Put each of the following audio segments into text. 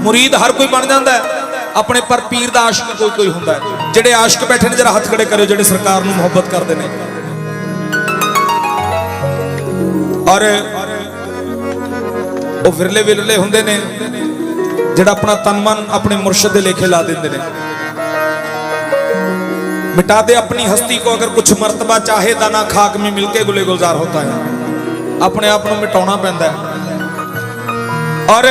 ਮੁਰੀਦ ਹਰ ਕੋਈ ਬਣ ਜਾਂਦਾ ਹੈ। ਆਪਣੇ ਪਰ ਪੀਰ ਦਾ ਆਸ਼ਿਕ ਕੋਈ ਕੋਈ ਹੁੰਦਾ ਹੈ। ਜਿਹੜੇ ਆਸ਼ਿਕ ਬੈਠੇ ਨੇ, ਜਰਾ ਹੱਥ ਖੜੇ ਕਰਿਓ, ਜਿਹੜੇ ਸਰਕਾਰ ਨੂੰ ਮੁਹੱਬਤ ਕਰਦੇ ਨੇ। ਔਰ ਉਹ ਵਿਰਲੇ ਵਿਰਲੇ ਹੁੰਦੇ ਨੇ, ਜਿਹੜਾ ਆਪਣਾ ਤਨ ਮਨ ਆਪਣੇ ਮੁਰਸ਼ਿਦ ਦੇ ਲੇਖੇ ਲਾ ਦਿੰਦੇ ਨੇ। ਮਿਟਾ ਦੇ ਆਪਣੀ ਹਸਤੀ ਕੋ, ਅਗਰ ਕੁਛ ਮਰਤਬਾ ਚਾਹੇ ਤਾਂ ਨਾ ਖਾਕ ਮੇ ਮਿਲ ਕੇ ਗੁਲੇ ਗੁਲਜ਼ਾਰ ਹੁੰਦਾ ਹੈ। ਆਪਣੇ ਆਪ ਨੂੰ ਮਿਟਾਉਣਾ ਪੈਂਦਾ ਹੈ। ਔਰ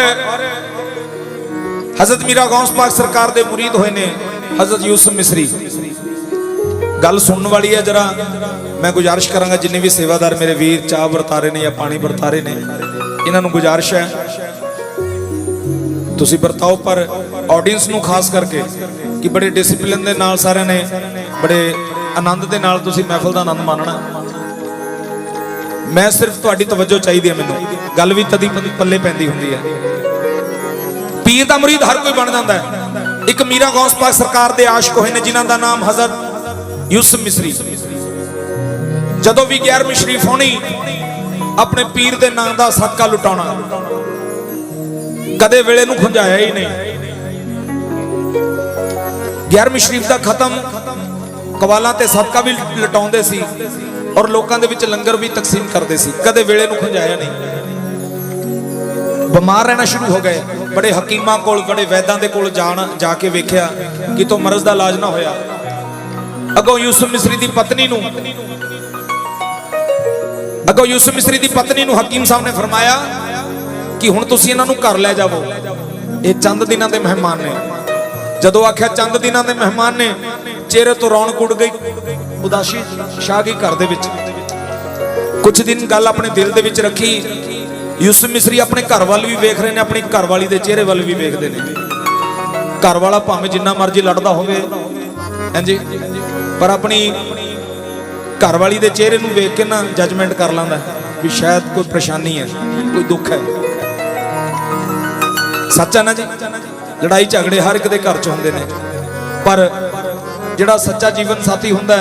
ਹਜ਼ਰਤ ਮੀਰਾ ਗੌਸ ਪਾਕ ਸਰਕਾਰ ਦੇ ਮੁਰੀਦ ਹੋਏ ਨੇ, ਹਜ਼ਰਤ ਯੂਸਫ ਮਿਸਰੀ। ਗੱਲ ਸੁਣਨ ਵਾਲੀ ਹੈ ਜਰਾ, ਮੈਂ ਗੁਜ਼ਾਰਿਸ਼ ਕਰਾਂਗਾ ਜਿੰਨੇ ਵੀ ਸੇਵਾਦਾਰ ਮੇਰੇ ਵੀਰ ਚਾਹ ਵਰਤਾਰੇ ਨੇ ਜਾਂ ਪਾਣੀ ਵਰਤਾਰੇ ਨੇ, ਇਹਨਾਂ ਨੂੰ ਗੁਜ਼ਾਰਿਸ਼ ਹੈ। ਤੁਸੀਂ ਵਰਤਾਓ, ਪਰ ਆਡੀਅנס ਨੂੰ ਖਾਸ ਕਰਕੇ ਕਿ ਬੜੇ ਡਿਸਪਲਿਨ ਦੇ ਨਾਲ ਸਾਰਿਆਂ ਨੇ, ਬੜੇ ਆਨੰਦ ਦੇ ਨਾਲ ਤੁਸੀਂ ਮਹਿਫਲ ਦਾ ਆਨੰਦ ਮਾਣਨਾ ਮੈਂ ਸਿਰਫ ਤੁਹਾਡੀ ਤਵੱਜੋ ਚਾਹੀਦੀ ਹੈ ਮੈਨੂੰ। ਗੱਲ ਵੀ ਤਦੀ ਪੱਲੀ- ਪੱਲੇ ਪੈਂਦੀ ਹੁੰਦੀ ਹੈ। ਪੀਰ ਦਾ ਮੁਰੀਦ ਹਰ ਕੋਈ ਬਣ ਜਾਂਦਾ ਹੈ। ਇੱਕ ਮੀਰਾ ਗੌਸ ਪਾਕ ਸਰਕਾਰ ਦੇ ਆਸ਼ਿਕ ਹੋਏ ਨੇ, ਜਿਨ੍ਹਾਂ ਦਾ ਨਾਮ ਹਜ਼ਰਤ ਯੂਸਫ ਮਿਸਰੀ। ਜਦੋਂ ਵੀ 11ਵੀਂ ਸ਼ਰੀਫ ਹੋਣੀ ਆਪਣੇ ਪੀਰ ਦੇ ਨਾਂ ਦਾ ਸਦਕਾ ਲੁਟਾਉਣਾ, ਕਦੇ ਵੇਲੇ ਨੂੰ ਖੁੰਝਾਇਆ ਹੀ ਨਹੀਂ। 11ਵੀਂ ਸ਼ਰੀਫ ਦਾ ਖਤਮ ਕਵਾਲਾਂ ਤੇ ਸਦਕਾ ਵੀ ਲਟਾਉਂਦੇ ਸੀ ਔਰ ਲੋਕਾਂ ਦੇ ਵਿੱਚ ਲੰਗਰ ਵੀ ਤਕਸੀਮ ਕਰਦੇ ਸੀ, ਕਦੇ ਵੇਲੇ ਨੂੰ ਖੁੰਝਾਇਆ ਨਹੀਂ। ਬਿਮਾਰ ਰਹਿਣਾ ਸ਼ੁਰੂ ਹੋ ਗਏ। ਬੜੇ ਹਕੀਮਾਂ ਕੋਲ, ਬੜੇ ਵੈਦਾਂ ਦੇ ਕੋਲ ਜਾਣ, ਜਾ ਕੇ ਵੇਖਿਆ ਕਿ ਤੋਂ ਮਰਜ਼ ਦਾ ਇਲਾਜ ਨਾ ਹੋਇਆ। ਅਗੋ ਯੂਸਫ ਮਿਸਰੀ ਦੀ ਪਤਨੀ ਨੂੰ ਅਗੋ ਯੂਸਫ ਮਿਸਰੀ ਦੀ ਪਤਨੀ ਨੂੰ ਹਕੀਮ ਸਾਹਿਬ ਨੇ ਫਰਮਾਇਆ ਕਿ ਹੁਣ ਤੁਸੀਂ ਇਹਨਾਂ ਨੂੰ ਘਰ ਲੈ ਜਾਵੋ। ਇਹ ਚੰਦ ਦਿਨਾਂ ਦੇ ਮਹਿਮਾਨ ਨੇ। ਜਦੋਂ ਆਖਿਆ ਚੰਦ ਦਿਨਾਂ ਦੇ ਮਹਿਮਾਨ ਨੇ, ਚਿਹਰੇ ਤੋਂ ਰੌਣਕ ਉੱਡ ਗਈ ਉਦਾਸੀ ਛਾ ਗਈ ਘਰ ਦੇ ਵਿੱਚ। ਕੁਝ ਦਿਨ ਗੱਲ ਆਪਣੇ ਦਿਲ ਦੇ ਵਿੱਚ ਰੱਖੀ। ਯੂਸਫ ਮਿਸਰੀ ਆਪਣੇ ਘਰ ਵੱਲ ਵੀ ਵੇਖ ਰਹੇ ਨੇ, ਆਪਣੀ ਘਰਵਾਲੀ ਦੇ ਚਿਹਰੇ ਵੱਲ ਵੀ ਵੇਖਦੇ ਨੇ। ਘਰ ਵਾਲਾ ਭਾਵੇਂ ਜਿੰਨਾ ਮਰਜ਼ੀ ਲੜਦਾ ਹੋਵੇ, ਹਾਂਜੀ, ਪਰ ਆਪਣੀ ਘਰਵਾਲੀ ਦੇ ਚਿਹਰੇ ਨੂੰ ਵੇਖ ਕੇ ਨਾ ਜੱਜਮੈਂਟ ਕਰ ਲੈਂਦਾ ਵੀ ਸ਼ਾਇਦ ਕੋਈ ਪਰੇਸ਼ਾਨੀ ਹੈ, ਕੋਈ ਦੁੱਖ ਹੈ। ਸੱਚ ਹੈ ਨਾ ਜੀ? ਲੜਾਈ ਝਗੜੇ ਹਰ ਇੱਕ ਦੇ ਘਰ 'ਚ ਹੁੰਦੇ ਨੇ। ਪਰ ਜਿਹੜਾ ਸੱਚਾ ਜੀਵਨ ਸਾਥੀ ਹੁੰਦਾ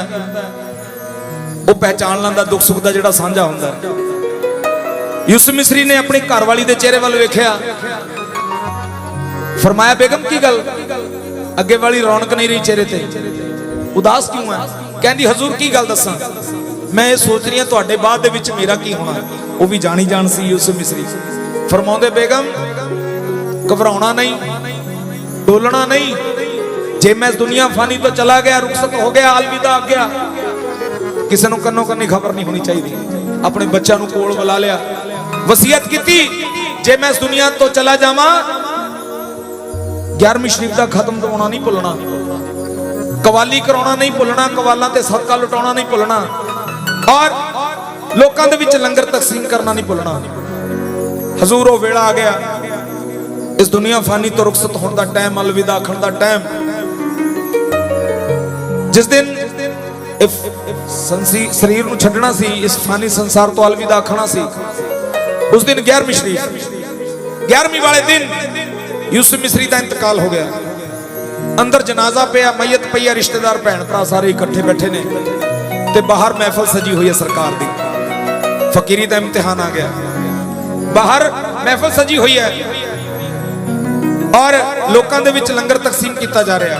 ਉਹ ਪਹਿਚਾਣ ਲੈਂਦਾ, ਦੁੱਖ ਸੁੱਖ ਦਾ ਜਿਹੜਾ ਸਾਂਝਾ ਹੁੰਦਾ ਯੂਸਫ ਮਿਸਰੀ ਨੇ ਆਪਣੀ ਘਰਵਾਲੀ ਦੇ ਚਿਹਰੇ ਵੱਲ ਵੇਖਿਆ। ਫਰਮਾਇਆ, ਬੇਗਮ, ਕੀ ਗੱਲ? ਅੱਗੇ ਵਾਲੀ ਰੌਣਕ ਨਹੀਂ ਰਹੀ ਚਿਹਰੇ ਤੇ। ਉਦਾਸ ਕਿਉਂ ਹੈ? ਕਹਿੰਦੀ, ਹਜ਼ੂਰ, ਕੀ ਗੱਲ ਦੱਸਾਂ? ਮੈਂ ਇਹ ਸੋਚ ਰਹੀ ਹਾਂ, ਤੁਹਾਡੇ ਬਾਅਦ ਦੇ ਵਿੱਚ ਮੇਰਾ ਕੀ ਹੋਣਾ? ਉਹ ਵੀ ਜਾਣੀ ਜਾਣ ਸੀ ਯੂਸਫ ਮਿਸਰੀ। ਫਰਮਾਉਂਦੇ, ਬੇਗਮ, ਘਬਰਾਉਣਾ ਨਹੀਂ, ਡੋਲਣਾ ਨਹੀਂ। ਜੇ ਮੈਂ ਇਸ ਦੁਨੀਆ ਫਾਨੀ ਤੋਂ ਚਲਾ ਗਿਆ, ਰੁਖਸਤ ਹੋ ਗਿਆ, ਅਲਵਿਦਾ ਆ। ਗਿਆ ਕਿਸੇ ਨੂੰ ਕੰਨੋ ਕੰਨੀ ਖਬਰ ਨਹੀਂ ਹੋਣੀ ਚਾਹੀਦੀ। ਆਪਣੇ ਬੱਚਿਆਂ ਨੂੰ ਕੋਲ ਬੁਲਾ ਲਿਆ। ਵਸੀਅਤ ਕੀਤੀ, ਜੇ ਮੈਂ ਇਸ ਦੁਨੀਆ ਤੋਂ ਚਲਾ ਜਾਵਾਂ 11ਵੀਂ ਸ਼ਰੀਫ ਦਾ ਖਤਮ ਦਵਾਉਣਾ ਨਹੀਂ ਭੁੱਲਣਾ। ਕਵਾਲੀ ਕਰਾਉਣਾ ਨਹੀਂ ਭੁੱਲਣਾ, ਕਵਾਲਾਂ ਤੇ ਸਦਕਾ ਲੁਟਾਉਣਾ ਨਹੀਂ ਭੁੱਲਣਾ, ਔਰ ਲੋਕਾਂ ਦੇ ਵਿੱਚ ਲੰਗਰ ਤਕਸੀਮ ਕਰਨਾ ਨਹੀਂ ਭੁੱਲਣਾ। ਹਜ਼ੂਰ ਉਹ ਵੇਲਾ ਆ ਗਿਆ। ਇਸ ਦੁਨੀਆ ਫਾਨੀ ਤੋਂ ਰੁਖਸਤ ਹੋਣ ਦਾ ਟਾਈਮ, ਅਲਵਿਦਾ ਆਖਣ ਦਾ ਟਾਈਮ। ਜਿਸ ਦਿਨ ਸਰੀਰ ਨੂੰ ਛੱਡਣਾ ਸੀ, ਇਸ ਫਾਨੀ ਸੰਸਾਰ ਤੋਂ ਅਲਵਿਦਾ ਆਖਣਾ ਸੀ ਉਸ ਦਿਨ 11ਵੀਂ ਸ਼ਰੀਫ। 11ਵੀਂ ਵਾਲੇ ਦਿਨ ਯੂਸਫ ਮਿਸਰੀ ਦਾ ਇੰਤਕਾਲ ਹੋ ਗਿਆ। ਅੰਦਰ ਜਨਾਜ਼ਾ ਪਿਆ ਮੈਯਤ ਪਈ ਹੈ ਰਿਸ਼ਤੇਦਾਰ, ਭੈਣ ਭਰਾ ਸਾਰੇ ਇਕੱਠੇ ਬੈਠੇ ਨੇ ਤੇ ਬਾਹਰ ਮਹਿਫਲ ਸਜੀ ਹੋਈ ਹੈ ਸਰਕਾਰ ਦੀ। ਫਕੀਰੀ ਦਾ ਇਮਤਿਹਾਨ ਆ ਗਿਆ। ਬਾਹਰ ਮਹਿਫਲ ਸਜੀ ਹੋਈ ਹੈ ਔਰ ਲੋਕਾਂ ਦੇ ਵਿੱਚ ਲੰਗਰ ਤਕਸੀਮ ਕੀਤਾ ਜਾ ਰਿਹਾ।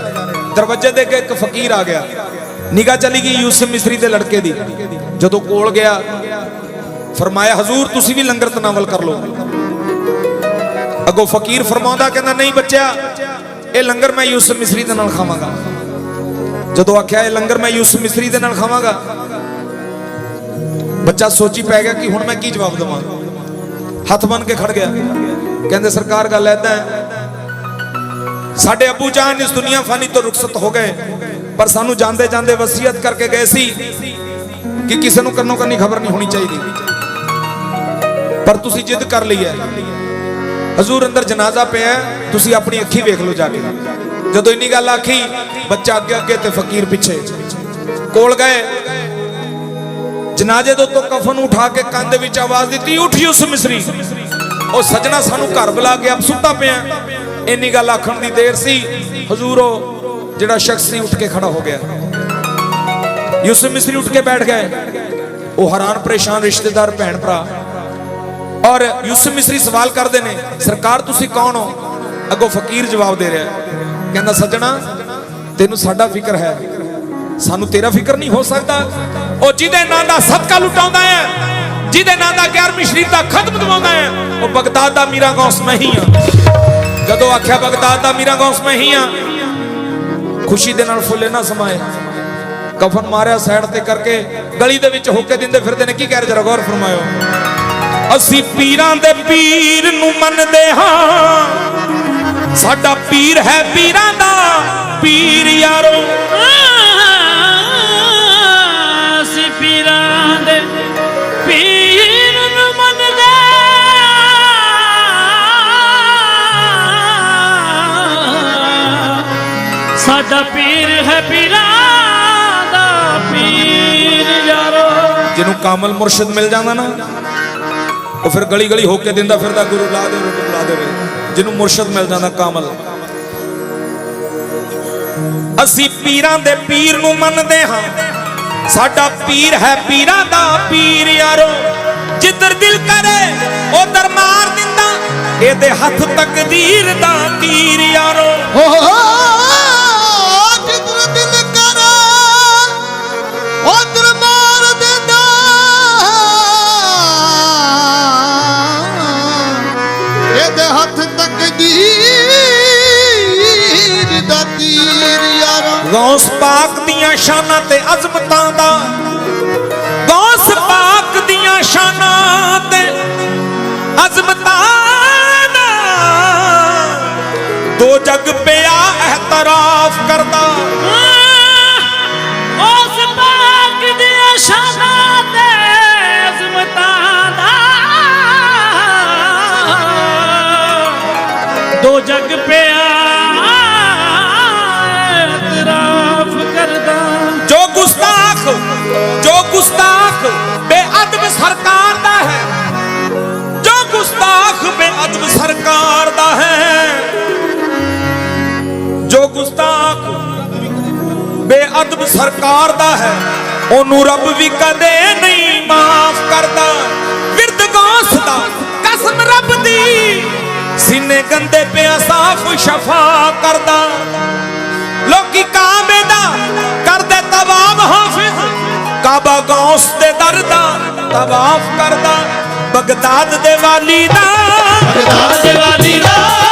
ਦਰਵਾਜ਼ੇ ਦੇ ਅੱਗੇ ਇੱਕ ਫਕੀਰ ਆ ਗਿਆ। ਨਿਗਾਹ ਚਲੀ ਗਈ ਯੂਸਫ ਮਿਸਰੀ ਦੇ ਲੜਕੇ ਦੀ। ਜਦੋਂ ਕੋਲ ਗਿਆ ਫਰਮਾਇਆ, ਹਜ਼ੂਰ, ਤੁਸੀਂ ਵੀ ਲੰਗਰ ਤਨਾਵਲ ਕਰ ਲਓ। ਅੱਗੋਂ ਫਕੀਰ ਫਰਮਾਉਂਦਾ, ਕਹਿੰਦਾ, ਨਹੀਂ ਬੱਚਿਆ, ਇਹ ਲੰਗਰ ਮੈਂ ਯੂਸਫ ਮਿਸਰੀ ਦੇ ਨਾਲ ਖਾਵਾਂਗਾ। ਜਦੋਂ ਆਖਿਆ, ਇਹ ਲੰਗਰ ਮੈਂ ਯੂਸਫ ਮਿਸਰੀ ਦੇ ਨਾਲ ਖਾਵਾਂਗਾ? ਬੱਚਾ ਸੋਚੀ ਪੈ ਗਿਆ ਕਿ ਹੁਣ ਮੈਂ ਕੀ ਜਵਾਬ ਦੇਵਾਂ। ਹੱਥ ਬੰਨ ਕੇ ਖੜ ਗਿਆ। ਕਹਿੰਦੇ, ਸਰਕਾਰ, ਗੱਲ ਐਦਾਂ ਹੈ। ਸਾਡੇ ਅੱਬੂ ਜਾਨ ਇਸ ਦੁਨੀਆ ਫਾਨੀ ਤੋਂ ਰੁਖਸਤ ਹੋ ਗਏ, ਪਰ ਸਾਨੂੰ ਜਾਂਦੇ ਜਾਂਦੇ ਵਸੀਅਤ ਕਰਕੇ ਗਏ ਸੀ ਕਿ ਕਿਸੇ ਨੂੰ ਕੰਨੋ ਕੰਨੀ ਖਬਰ ਨਹੀਂ ਹੋਣੀ ਚਾਹੀਦੀ। ਪਰ ਤੁਸੀਂ ਜਿੱਦ ਕਰ ਲਈ ਹੈ। ਹਜ਼ੂਰ ਅੰਦਰ ਜਨਾਜ਼ਾ ਪਿਆ ਤੁਸੀਂ ਆਪਣੀ ਅੱਖੀ ਵੇਖ ਲਓ ਜਾ ਕੇ। ਜਦੋਂ ਇੰਨੀ ਗੱਲ ਆਖੀ, ਬੱਚਾ ਅੱਗੇ ਅੱਗੇ ਤੇ ਫਕੀਰ ਪਿੱਛੇ। ਕੋਲ ਗਏ। ਜਨਾਜ਼ੇ ਦੇ ਉੱਤੋਂ ਕਫਨ ਉਠਾ ਕੇ ਕੰਨ ਦੇ ਵਿੱਚ ਆਵਾਜ਼ ਦਿੱਤੀ, ਉੱਠੀ ਉਸ ਮਿਸਰੀ। ਉਹ ਸਜਣਾ ਸਾਨੂੰ ਘਰ ਬੁਲਾ ਕੇ ਆਪ ਸੁੱਤਾ ਪਿਆ। ਇੰਨੀ ਗੱਲ ਆਖਣ ਦੀ ਦੇਰ ਸੀ। ਹਜ਼ੂਰ ਉਹ ਜਿਹੜਾ ਸ਼ਖਸ ਸੀ, ਉੱਠ ਕੇ ਖੜਾ ਹੋ ਗਿਆ। ਯੂਸਫ ਮਿਸਰੀ ਉੱਠ ਕੇ ਬੈਠ ਗਏ। ਉਹ ਹੈਰਾਨ, ਪਰੇਸ਼ਾਨ ਰਿਸ਼ਤੇਦਾਰ ਭੈਣ ਭਰਾ ਔਰ ਯੂਸਫ ਮਿਸਰੀ ਸਵਾਲ ਕਰਦੇ ਨੇ, ਸਰਕਾਰ ਤੁਸੀਂ ਕੌਣ ਹੋ? ਅੱਗੋਂ ਫਕੀਰ ਜਵਾਬ ਦੇ ਰਿਹਾ ਕਹਿੰਦਾ, ਸੱਜਣਾ, ਤੈਨੂੰ ਸਾਡਾ ਫਿਕਰ ਹੈ। ਸਾਨੂੰ ਤੇਰਾ ਫਿਕਰ ਨਹੀਂ ਹੋ ਸਕਦਾ। ਉਹ ਜਿਹਦੇ ਨਾਂ ਦਾ ਸਦਕਾ ਲੁਟਾਉਂਦਾ ਹੈ, ਜਿਹਦੇ ਨਾਂ ਦਾ 11ਵੀਂ ਸ਼ਰੀਫ ਦਾ ਖਤਮ ਦਵਾਉਂਦਾ ਹੈ, ਉਹ ਬਗਦਾਦ ਦਾ ਮੀਰਾ ਗੌਸ ਮੈਂ ਹੀ ਆ ਜਦੋਂ ਆਖਿਆ, ਬਗਦਾਦ ਦਾ ਮੀਰਾ ਗੌਸ ਮੈਂ ਹੀ ਆ ਖੁਸ਼ੀ ਦੇ ਨਾਲ ਫੁੱਲੇ ਨਾ ਸਮਾਏ। ਕਫਨ ਮਾਰਿਆ ਸਾਈਡ ਤੇ ਕਰਕੇ, ਗਲੀ ਦੇ ਵਿੱਚ ਹੋਕੇ ਦਿੰਦੇ ਫਿਰਦੇ ਨੇ। ਕੀ ਕਹਿ ਰਹੇ? ਜਰਾ ਗੌਰ ਫਰਮਾਇਓ। ਅਸੀਂ ਪੀਰਾਂ ਦੇ ਪੀਰ ਨੂੰ ਮੰਨਦੇ ਹਾਂ। ਸਾਡਾ ਪੀਰ ਹੈ ਪੀਰਾਂ ਦਾ। ਪੀਰ ਯਾਰੋ। ਅਸੀਂ ਪੀਰਾਂ ਦੇ ਪੀਰ ਨੂੰ ਮੰਨਦੇ ਸਾਡਾ ਪੀਰ ਹੈ ਪੀਰਾਂ ਦਾ। ਪੀਰ ਯਾਰੋ। ਜਿਹਨੂੰ ਕਾਮਲ ਮੁਰਸ਼ਿਦ ਮਿਲ ਜਾਂਦਾ ਨਾ। ਉਹ ਫਿਰ ਗਲੀ ਗਲੀ ਹੋ ਕੇ ਦਿੰਦਾ ਫਿਰਦਾ ਗੁਰੂ ਲਾ ਦੇ, ਗੁਰੂ ਲਾ ਦੇ ਜਿਹਨੂੰ ਮੁਰਸ਼ਿਦ ਮਿਲ ਜਾਂਦਾ, ਕਾਮਲ। ਅਸੀਂ ਪੀਰਾਂ ਦੇ ਪੀਰ ਨੂੰ ਮੰਨਦੇ ਹਾਂ। ਸਾਡਾ ਪੀਰ ਹੈ ਪੀਰਾਂ ਦਾ ਪੀਰ, ਯਾਰੋ। ਜਿੱਧਰ ਦਿਲ ਕਰੇ, ਉਧਰ ਮਾਰ ਦਿੰਦਾ। ਇਹਦੇ ਹੱਥ ਤਕਦੀਰ ਦਾ ਤੀਰ, ਯਾਰੋ। ਓ ਜਿੱਧਰ ਦੀਆਂ ਸ਼ਾਨਾਂ ਤੇ ਅਜ਼ਮਤਾਂ ਦਾ। ਗੌਸ ਪਾਕ ਦੀਆਂ ਸ਼ਾਨਾਂ ਤੇ ਅਜ਼ਮਤਾਂ ਗੁਸਤਾਖ। ਬੇਅਦਬ ਸਰਕਾਰ ਦਾ ਹੈ। ਉਹਨੂੰ ਰੱਬ ਵੀ ਕਦੇ ਨਹੀਂ ਮਾਫ ਕਰਦਾ। ਵਿਰਦ ਗੌਸ ਦਾ ਕਸਮ ਰੱਬ ਦੀ। ਸੀਨੇ ਗੰਦੇ ਪਿਆ ਸਾਫ਼ ਸ਼ਫਾ ਕਰਦਾ। ਲੋਕੀ ਕਾਬੇ ਦਾ ਕਰਦੇ ਤਵਾਬ ਹਾਫਿਜ਼। ਕਾਬਾ ਗੌਸ ਦੇ ਦਰ ਦਾ ਤਵਾਫ ਕਰਦਾ। ਬਗਦਾਦ ਦੇ ਵਾਲੀ ਦਾ। ਦੀਵਾਲੀ ਦਾ।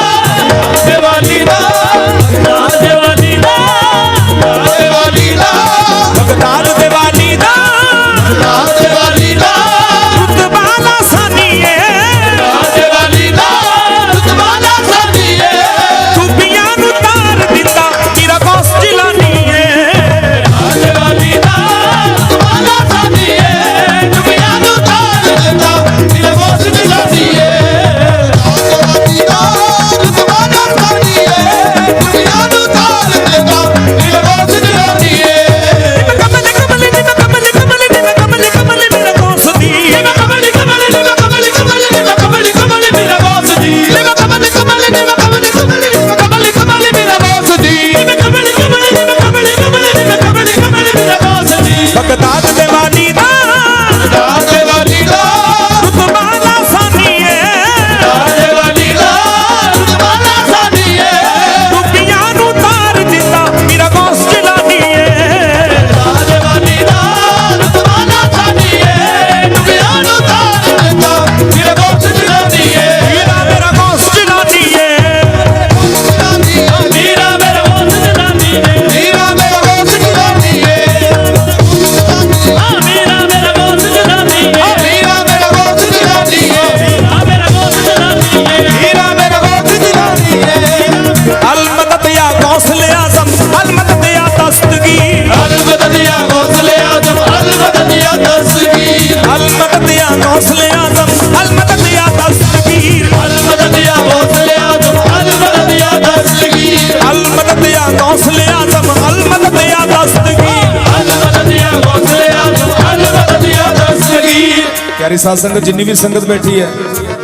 ਪਿਆਰੀ ਸਾਧ ਸੰਗਤ, ਜਿੰਨੀ ਵੀ ਸੰਗਤ ਬੈਠੀ ਹੈ,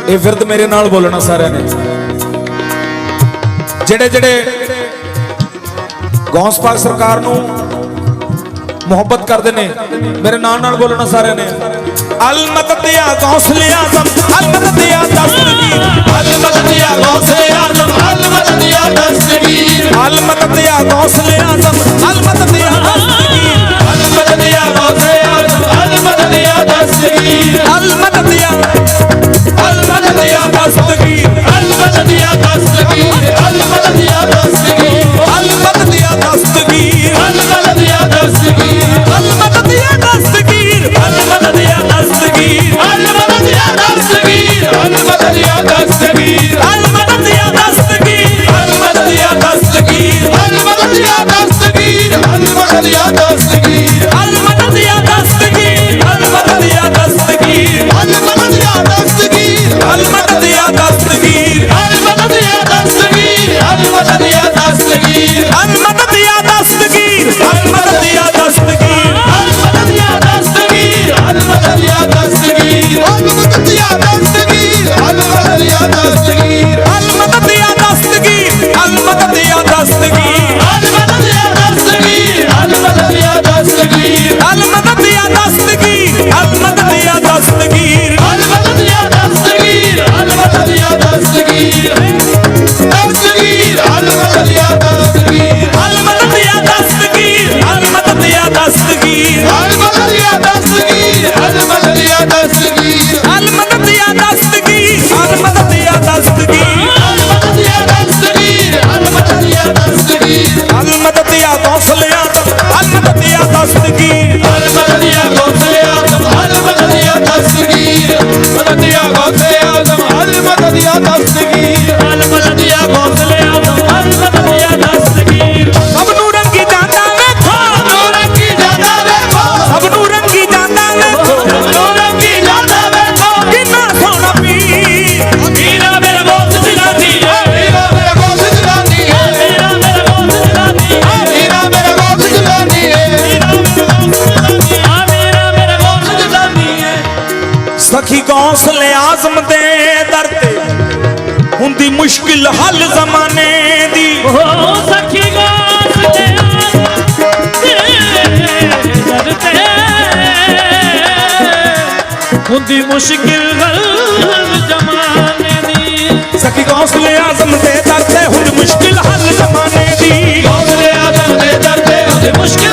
ਇਹ ਵਿਰਦ ਮੇਰੇ ਨਾਲ ਬੋਲਣਾ ਸਾਰਿਆਂ ਨੇ। ਜਿਹੜੇ ਜਿਹੜੇ ਗੌਂਸਪਾਲ ਸਰਕਾਰ ਨੂੰ ਮੁਹੱਬਤ ਕਰਦੇ ਨੇ, ਮੇਰੇ ਨਾਲ ਨਾਲ ਬੋਲਣਾ ਸਾਰਿਆਂ ਨੇ। ਅਲ ਮਦਦਿਆ ਗੌਸਲੇ ਆਜ਼ਮ, ਅਲ ਮਦਦਿਆ ਦਸਤਗੀਰ ਅਲ ਮਦਦਿਆ ਗੌਸਲੇ ਆਜ਼ਮ, ਅਲ ਮਦਦਿਆ ਦਸਤਗੀਰ ਅਲ ਮਦਦਿਆ ਗੌਸਲੇ ਆਜ਼ਮ। जिंदगी ਦੀ ਮੁਸ਼ਕਿਲ ਹਲ ਜਮਾਨੇ ਦੀ। ਸਖੀ ਗੌਸਲੇ ਆਜ਼ਮ ਤੇ ਦਰ ਤੇ ਹੁਣ ਮੁਸ਼ਕਿਲ ਹਲ ਜਮਾਨੇ ਦੀ। ਗੌਸਲੇ ਆਜ਼ਮ ਤੇ ਦਰ ਤੇ ਹੁਣ ਮੁਸ਼ਕਿਲ